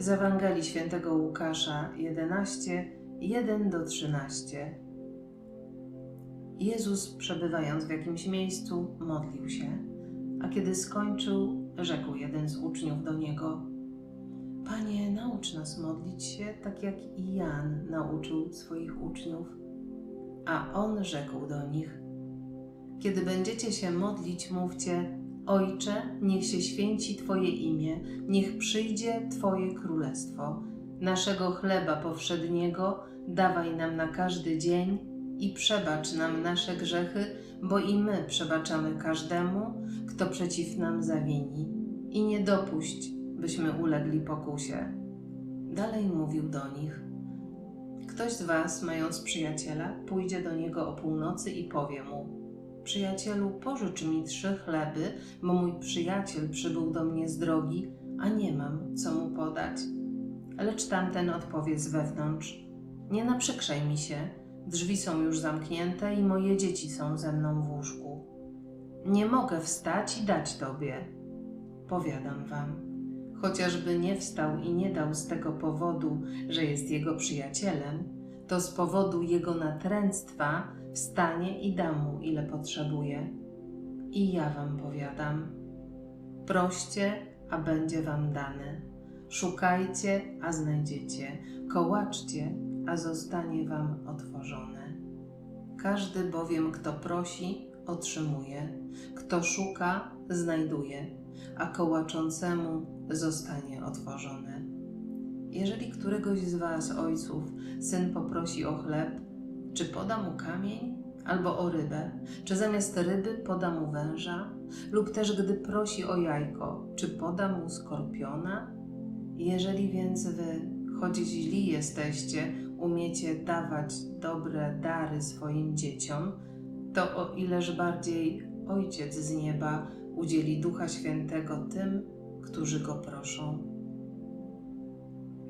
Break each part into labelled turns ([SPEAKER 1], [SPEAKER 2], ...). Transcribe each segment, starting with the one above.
[SPEAKER 1] z Ewangelii Świętego Łukasza 11, 1 do 13. Jezus, przebywając w jakimś miejscu, modlił się, a kiedy skończył, rzekł jeden z uczniów do niego: Panie, naucz nas modlić się, tak jak i Jan nauczył swoich uczniów. A on rzekł do nich: Kiedy będziecie się modlić, mówcie: Ojcze, niech się święci Twoje imię, niech przyjdzie Twoje królestwo. Naszego chleba powszedniego dawaj nam na każdy dzień i przebacz nam nasze grzechy, bo i my przebaczamy każdemu, kto przeciw nam zawini. I nie dopuść, byśmy ulegli pokusie. Dalej mówił do nich: Ktoś z Was, mając przyjaciela, pójdzie do niego o północy i powie mu: Przyjacielu, pożycz mi trzy chleby, bo mój przyjaciel przybył do mnie z drogi, a nie mam co mu podać. Lecz tamten odpowie z wewnątrz: Nie naprzykrzaj mi się, drzwi są już zamknięte i moje dzieci są ze mną w łóżku. Nie mogę wstać i dać tobie. Powiadam wam, chociażby nie wstał i nie dał z tego powodu, że jest jego przyjacielem, to z powodu jego natręctwa wstanie i da mu ile potrzebuje. I ja wam powiadam: proście, a będzie wam dane. Szukajcie, a znajdziecie. Kołaczcie, a zostanie wam otworzone. Każdy bowiem, kto prosi, otrzymuje, kto szuka, znajduje, a kołaczącemu zostanie otworzone. Jeżeli któregoś z was, ojców, syn poprosi o chleb, czy poda mu kamień albo o rybę, czy zamiast ryby poda mu węża, lub też gdy prosi o jajko, czy poda mu skorpiona? Jeżeli więc wy, choć źli jesteście, umiecie dawać dobre dary swoim dzieciom, to o ileż bardziej Ojciec z nieba udzieli Ducha Świętego tym, którzy go proszą.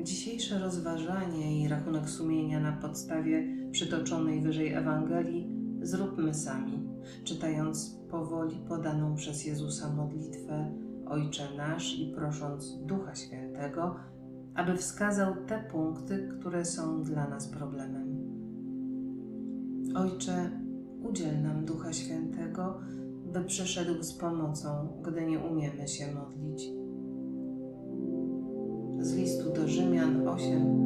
[SPEAKER 1] Dzisiejsze rozważanie i rachunek sumienia na podstawie przytoczonej wyżej Ewangelii zróbmy sami, czytając powoli podaną przez Jezusa modlitwę Ojcze Nasz i prosząc Ducha Świętego, aby wskazał te punkty, które są dla nas problemem. Ojcze, udziel nam Ducha Świętego, by przyszedł z pomocą, gdy nie umiemy się modlić. 保险